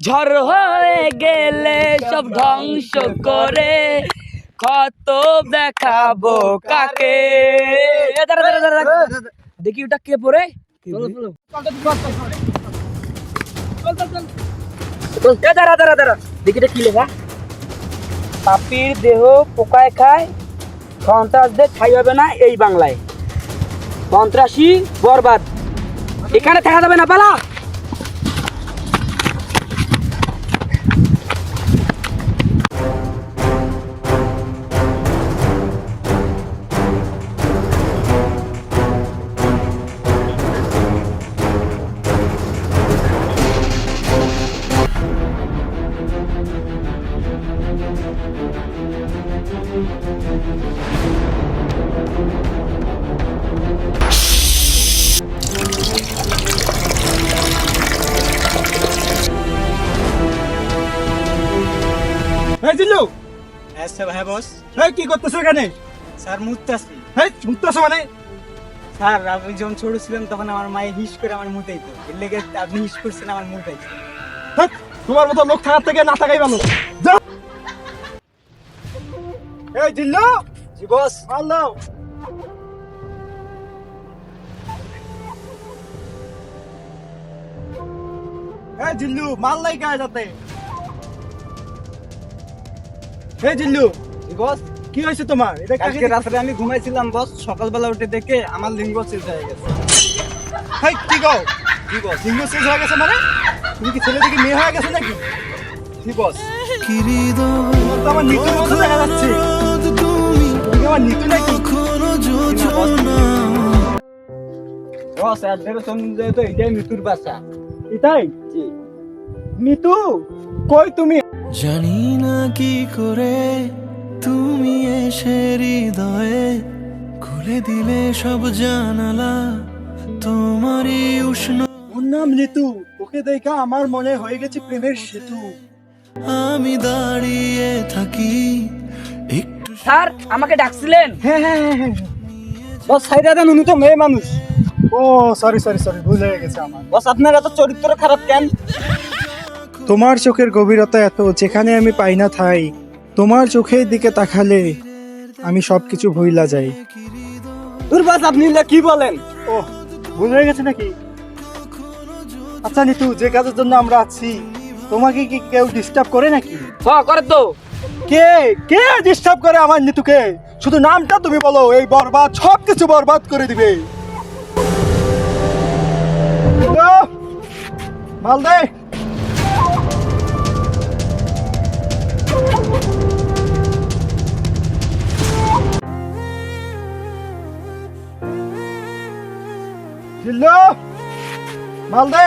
ঝড় হয়ে গেলে সব ধ্বংস করে। কত দেখাবো কাকে। দেখি ওটা কে পরে? এ, দাঁড়া দাঁড়া দাঁড়া। দেখি এটা কি লেখা? পাপির দেহ পোকায় খায় সন্ত্রাসদের ঠাই হবে না এই বাংলায়। সন্ত্রাসী বরবাদ। এখানে থাকা যাবে না পালা। এই জিল্লু! আচ্ছা হ্যাঁ বস। এই কি করতেছো এখানে? স্যার মুত্তাসি এই মানে? স্যার আমি যখন ছোট ছিলাম তখন আমার মায়ে হিস করে আমার মুতাইতো এর লেগে আপনি হিস করছেন আমার মুতাইছে হেৎ, তোমার মতো লোক থাকার থেকে না থাকাই ভালো। এই জিল্লু! জি বস। মাল দাও। এই জিল্লু মাল নাই গায়ে যাতে এই জিল্লু জি বস। কি হয়েছে তোমার? এটা কালকে আমি ঘুমাইছিলাম বস। সকালবেলা উঠে দেখে আমার লিঙ্গ চেঞ্জ হয়ে গেছে। হেই, কি গো জি বস। লিঙ্গ শেষ হয়ে গেছে মানে? তুমি কি ছেলে থেকে মেয়ে হয়ে গেছে নাকি? জি বস। আমার মতো দেখা যাচ্ছে। কি আমার নিতু নাকি বস সন্ধ্যে তো এটাই মৃত্যুর বাসা। এটাই? নিতু কই তুমি? জানি না কি করে তুমি এসে হৃদয়ে খুলে দিলে সব জানালা তোমারই উষ্ণ ওর নাম নিতু ওকে দেখা আমার মনে হয়ে গেছে প্রেমের সেতু। আমি দাঁড়িয়ে থাকি স্যার আমাকে ডাকছিলেন? হ্যাঁ হ্যাঁ হ্যাঁ হ্যাঁ বস সাইডা দেন উনি তো মেয়ে মানুষ। ও সরি সরি সরি ভুল হয়ে গেছে আমার। বস আপনার এত চরিত্র খারাপ কেন? তোমার চোখের গভীরতা এত যেখানে আমি পাই না থাই তোমার চোখের দিকে তাকালে আমি সবকিছু ভুইলা যাই। বাস আপনি এগুলা কি বলেন? ও ভুল হয়ে গেছে নাকি? আচ্ছা নিতু যে কাজের জন্য আমরা আছি তোমাকে কি কেউ ডিস্টার্ব করে নাকি? হ করে তো। কে? কে ডিস্টার্ব করে আমার নিতুকে? শুধু নামটা তুমি বলো, এই বরবাদ সব কিছু বরবাদ করে দিবে। মাল দে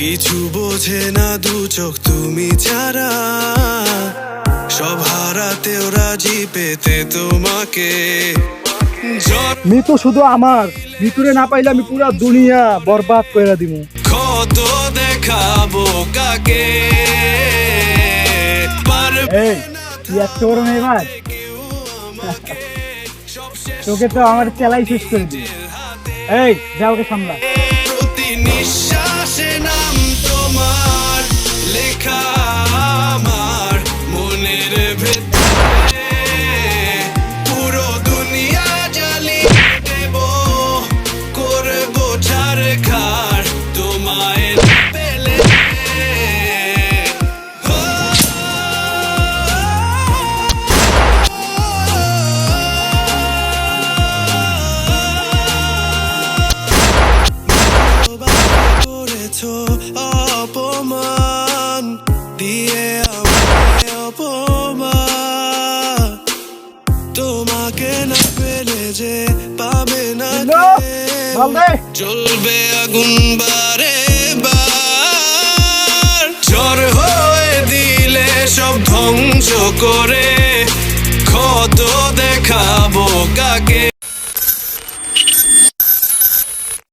কিছু বোঝে না দু চোখ তুমি ছাড়া। সব হারাতেও রাজি পেতে তোমাকে। মিতু শুধু আমার। মিতুরে না পাইলে আমি পুরা দুনিয়া বরবাদ করে দিব কত দেখাবো কাকে? এই তুই এত বড় মেয়ে ভাই। তোকে তো আমার চেলাই শেষ করে দিই এই যা ওকে সামলা। করেছ অপমান দিয়ে আমাকে অপমান। তোমাকে না পেলে যে পাবে না চলবে আগুন বারে বার। জ্বর হয়ে দিলে সব ধ্বংস করে কত দেখাবো কাকে?